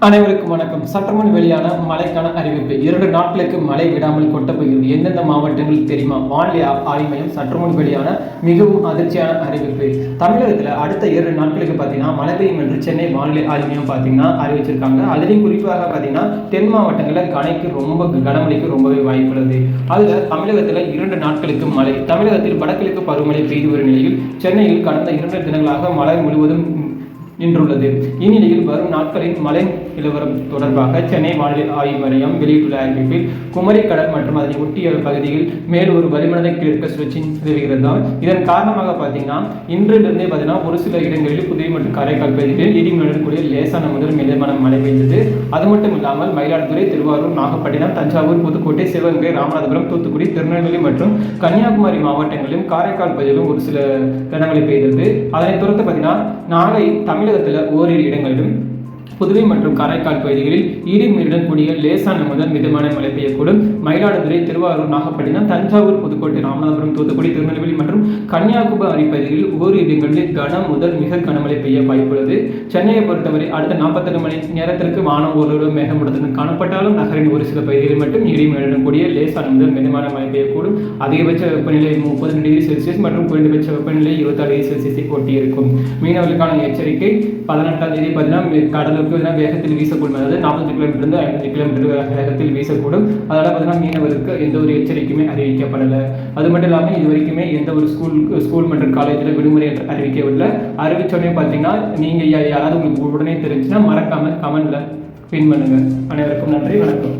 அனைவருக்கும் வணக்கம். சற்றுமுன் வெளியான மழைக்கான அறிவிப்பு. இரண்டு நாட்களுக்கு மழை விடாமல் கொட்டப் போகிறது எந்தெந்த மாவட்டங்கள் தெரியுமா? வானிலை ஆ- ஆய்வு மையம் சற்றுமுன் வெளியான மிகவும் அதிர்ச்சியான அறிவிப்பு. தமிழகத்தில் அடுத்த இரண்டு நாட்களுக்கு பார்த்தீங்கன்னா மழை பெய்யும் என்று சென்னை வானிலை ஆய்வு மையம் பார்த்தீங்கன்னா அறிவிச்சிருக்காங்க. அதுலேயும் குறிப்பாக பார்த்தீங்கன்னா தென் மாவட்டங்களில் கனைக்கு ரொம்ப கனமழைக்கு ரொம்பவே வாய்ப்புள்ளது அதில் தமிழகத்தில் இரண்டு நாட்களுக்கு மழை. தமிழகத்தில் வடகிழக்கு பருவமழை பெய்து வரும் நிலையில் சென்னையில் கடந்த இரண்டு தினங்களாக மழை முழுவதும் நின்றுள்ளது. இந்நிலையில் வரும் நாட்களின் மழை நிலவரம் தொடர்பாக சென்னை வானிலை ஆய்வு மையம் வெளியிட்டுள்ள அறிவிப்பில் குமரி கடல் மற்றும் அதனை ஒட்டிய பகுதியில் மேல் ஒரு வளிமண்டல கிழக்கு சுழற்சி நிலவுகிறதால் இதன் காரணமாக பார்த்தீங்கன்னா இன்றிலிருந்தே பார்த்தீங்கன்னா ஒரு சில இடங்களில் புதுவை மற்றும் காரைக்கால் பகுதிகளில் இடி கூடிய லேசான முதல் மிதமான மழை பெய்தது. அது மட்டும் இல்லாமல் மயிலாடுதுறை திருவாரூர் நாகப்பட்டினம் தஞ்சாவூர் புதுக்கோட்டை சிவகங்கை ராமநாதபுரம் தூத்துக்குடி திருநெல்வேலி மற்றும் கன்னியாகுமரி மாவட்டங்களிலும் காரைக்கால் பகுதியிலும் ஒரு சில கனமழை பெய்தது. அதனைத் தொடர்ந்து பார்த்தீங்கன்னா நாளை தமிழகத்தில் ஓரிரு இடங்களிலும் புதுவை மற்றும் காரைக்கால் பகுதிகளில் இடிமீருடன் கூடிய லேசான முதல் மிதமான மழை பெய்யக்கூடும். மயிலாடுதுறை திருவாரூர் நாகப்பட்டினம் தஞ்சாவூர் புதுக்கோட்டை ராமநாதபுரம் தூத்துக்குடி திருநெல்வேலி மற்றும் கன்னியாகுமரி பகுதிகளில் ஓரிரு இடங்களில் கன முதல் மிக கனமழை பெய்ய வாய்ப்புள்ளது. சென்னையை பொறுத்தவரை அடுத்த நாற்பத்தெட்டு மணி நேரத்திற்கு வானம் ஓரளவு மேகமுடன் காணப்பட்டாலும் நகரின் ஒரு சில பகுதிகளில் மட்டும் இடிமீருடன் கூடிய லேசான முதல் மிதமான மழை பெய்யக்கூடும். அதிகபட்ச வெப்பநிலை முப்பது டிகிரி செல்சியஸ் மற்றும் குறைந்தபட்ச வெப்பநிலை இருபத்தாறு டிகிரி செல்சியஸை ஒட்டியிருக்கும். மீனவர்களுக்கான எச்சரிக்கை பதினெட்டாம் தேதி பார்த்தீங்கன்னா அளவுக்கு பார்த்தீங்கன்னா வேகத்தில் வீசக்கூடும். அதாவது நாற்பது கிலோமீட்டர் இருந்து கிலோமீட்டர் வேகத்தில் வீசக்கூடும். அதனால் பார்த்தீங்கன்னா மீனவருக்கு எந்த ஒரு எச்சரிக்கையுமே அறிவிக்கப்படலை. அது மட்டும் இல்லாமல் இது வரைக்குமே எந்த ஒரு ஸ்கூல் ஸ்கூல் மற்றும் காலேஜில் விடுமுறை என்று அறிவிக்கவில்லை. அறிவிச்சோடனே பார்த்தீங்கன்னா நீங்கள் யாராவது உங்களுக்கு உடனே தெரிஞ்சுன்னா மறக்காமல் கமெண்டில் பின் பண்ணுங்கள் அனைவருக்கும் நன்றி வணக்கம்.